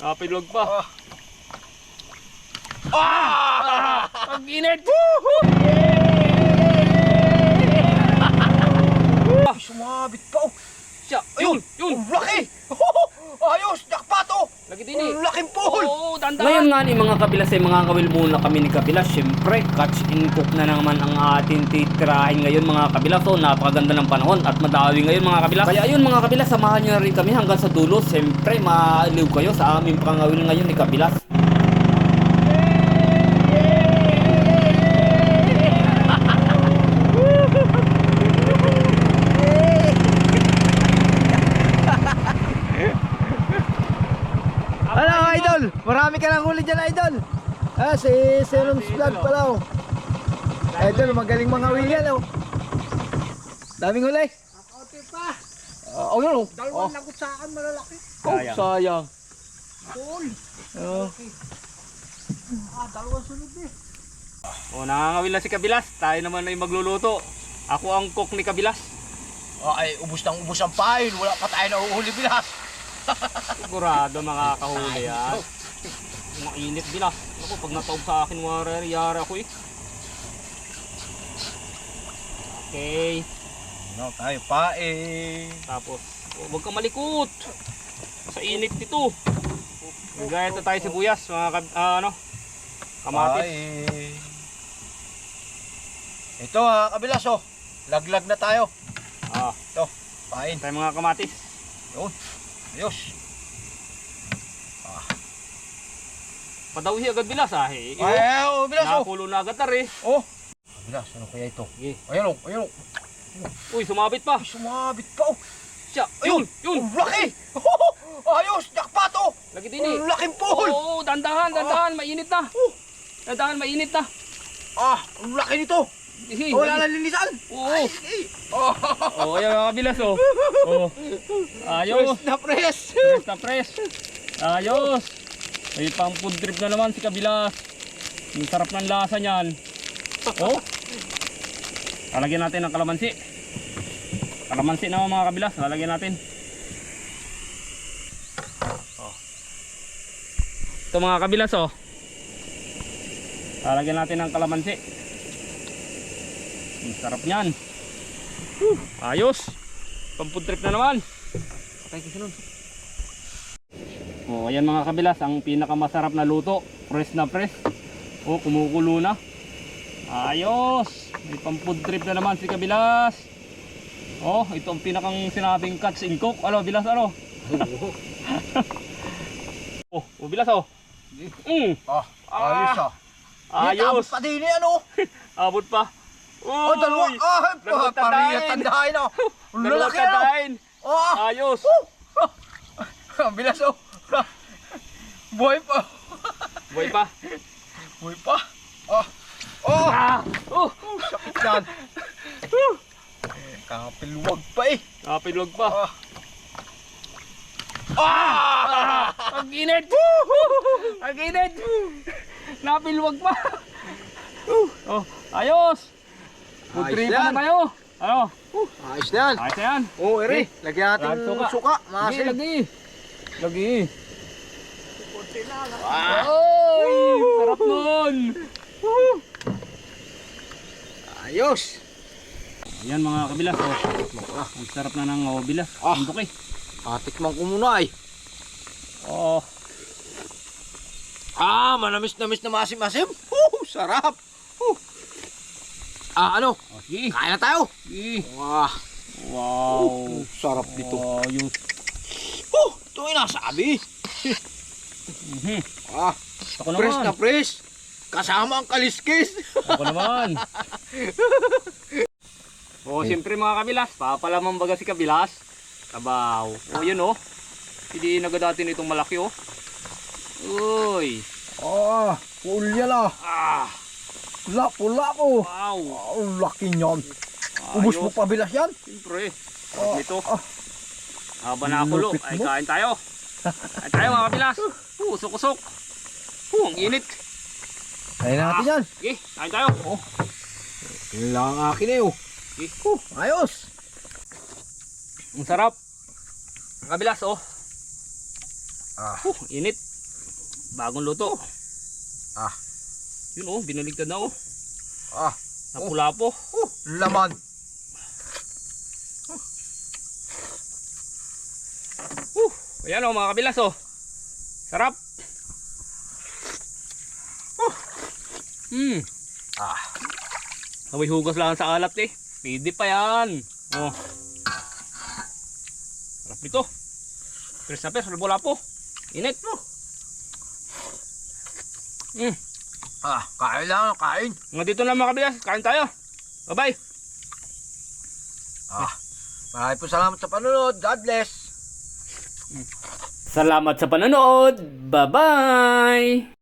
Napilog pa. Ah! Ang init! Ay, sumabit pa oh. Siya, yun, yun. Ang laki! Ayos! Jackpot oh! Lagi din eh. Ang laking pool! Oo, dandan. Ngayon nga ni mga kabilas ay mga kawil muna kami ni kabilas. Siyempre, catch and cook na naman ang ating titirahin ngayon mga kabilas. So, napakaganda ng panahon at madawi ngayon mga kabilas. Kaya ayun mga kabilas, samahan nyo na rin kami hanggang sa dulo. Siyempre, maaliw kayo sa aming pangawil ngayon ni kabilas. Ano, idol? Marami ka lang huli dyan, idol. Ah, si Serum's Vlog pala, oh. Idol, magaling mga huli yan, oh. Daming huli. Kaunti pa. Oh, oh, yun, oh. Dalawang lagot sa akin malalaki. Oh, Sayang. sayang. Cool. Oh. Ah, dalawang sunod eh. O, nangangawil na si Kabilas. Tayo naman ay magluluto. Ako ang cook ni Kabilas. Oh, ay, ubus ng ubus ang pain. Wala pa tayo nahuhuli bilas. Sigurado makakahuli yan. Mainit bilas. Ako, pag nataob sa akin, warayari ako eh. Okay. No, tayo pain. Tapos, oh, huwag kang malikot. Sa init nito. Magaya ito tayo sibuyas, mga kab- ah, ano, kamatis. Pain. Ito, ha, kabilas, oh. Laglag na tayo. Ah, Ito, pain. tayo mga kamatis. Yun. Ayos. Padawi agad bilas ah. Eh. Ay, oh, bilas, oh. Nakulo na agad tar eh. Oh. Bilas, ano kaya ito? Sige. Ayan, oh. Ayan, oh. Uy, sumabit pa. Ay, sumabit pa, oh. Siya, yun, yun. Ang laki! Ayos! Jackpot, oh! Lagi din eh. Ang laking pool! Oo, dandahan, dandahan, mainit na. Dandahan, mainit na. Ah, ang laki nito! Hihi, Wala lagi- na linisan! Oo. Ay, Oh, Oo, ayan mga kabilas oh. Oo. Ayos. na press! Press na press. Ayos. May pang food trip na naman si Kabilas. Ang sarap ng lasa niyan. Oh. Lalagyan natin ng kalamansi. Kalamansi naman mga Kabilas. Lalagyan natin. Oh. Ito mga Kabilas oh. Lalagyan natin ng kalamansi. Ang sarap niyan. Whew, ayos. Food trip na naman. Patay ko sunod. Oh, ayan mga kabilas, ang pinakamasarap na luto. Press na press. Oh, kumukulo na. Ayos. May food trip na naman si kabilas. Oh, ito ang pinakang sinabing cuts in cook. Ano, bilas ano? oh, oh, bilas oh. Mm, Ah, ayos ah! ayos. pa din eh, ano? Abot pa. Oh, dalawa! Ah, Dalawang pa, pariya tandahin oh! Ang Dalawang lalaki ano? tadain. Oh, Ayos. ang bilas oh! Buhay pa! Boy pa. Buhay pa! Oh! Oh! Ah! Oh! Sakit yan! Kapilwag pa eh! Napilog pa. Ah! Ah! Ang init! Ang init! Napilwag pa! Oh, ayos! Food Ayos trip yan. na tayo! Ano? Ayos na yan! Ayos na yan! Oh, Eri, lagyan natin Lagyan suka. suka, Lagi, maasim. lagi! Lagi! Ah, Ay! Sarap nun! ayos! Ayan mga kabilas, oh. Ang sarap na ng oh, bilas. Ah. Ang duki. Ah, tikman ko muna eh. Oh, Ah, manamis-namis na masim-masim. Uh, sarap. Uh. Ah, ano? oh sige. Kain na tayo. Sige. Wah, Wow! uh, sarap nito. Ayos. Uh, ito yung nasabi. Mhm. Ah, Ako press naman. na press. Kasama ang kaliskis. Ako naman. oh, siyempre mga kabilas, papalamang baga si kabilas. Tabaw. Oh, yun oh. Hindi nagadatin itong malaki oh. Uy. Ah, pulya la. Ah, Pula, pula ko. wow. Ang laki niyan. Ubus mo Ayos. pa bilas yan. Siyempre. Oh, Ito. ah. Haba na ako Lupit ay kain tayo. Kain tayo mga kabilas. Uh, usok-usok. Uh, ang init. Kain natin yan. Sige, kain tayo. Oh. Yun lang ang akin eh. oh. Sige. Uh, ayos. Ang sarap. Ang kabilas oh. Ah. Uh, init. Bagong luto. Ah. Yun oh, binaligtad na oh. Ah, Napula po. uh, laman. Uh, ayan oh mga kabilas oh. Sarap. Uh. Hmm. Ah, Amoy hugas lang sa alat eh. Pwede pa yan. Oh. Sarap nito. Pres na pres, wala po. Init mo. Hmm. Ah, kain lang, kain. Nga dito na mga kabilas. Kain tayo. Bye-bye. Ah, maraming po salamat sa panonood. God bless. Salamat sa panonood. Bye-bye!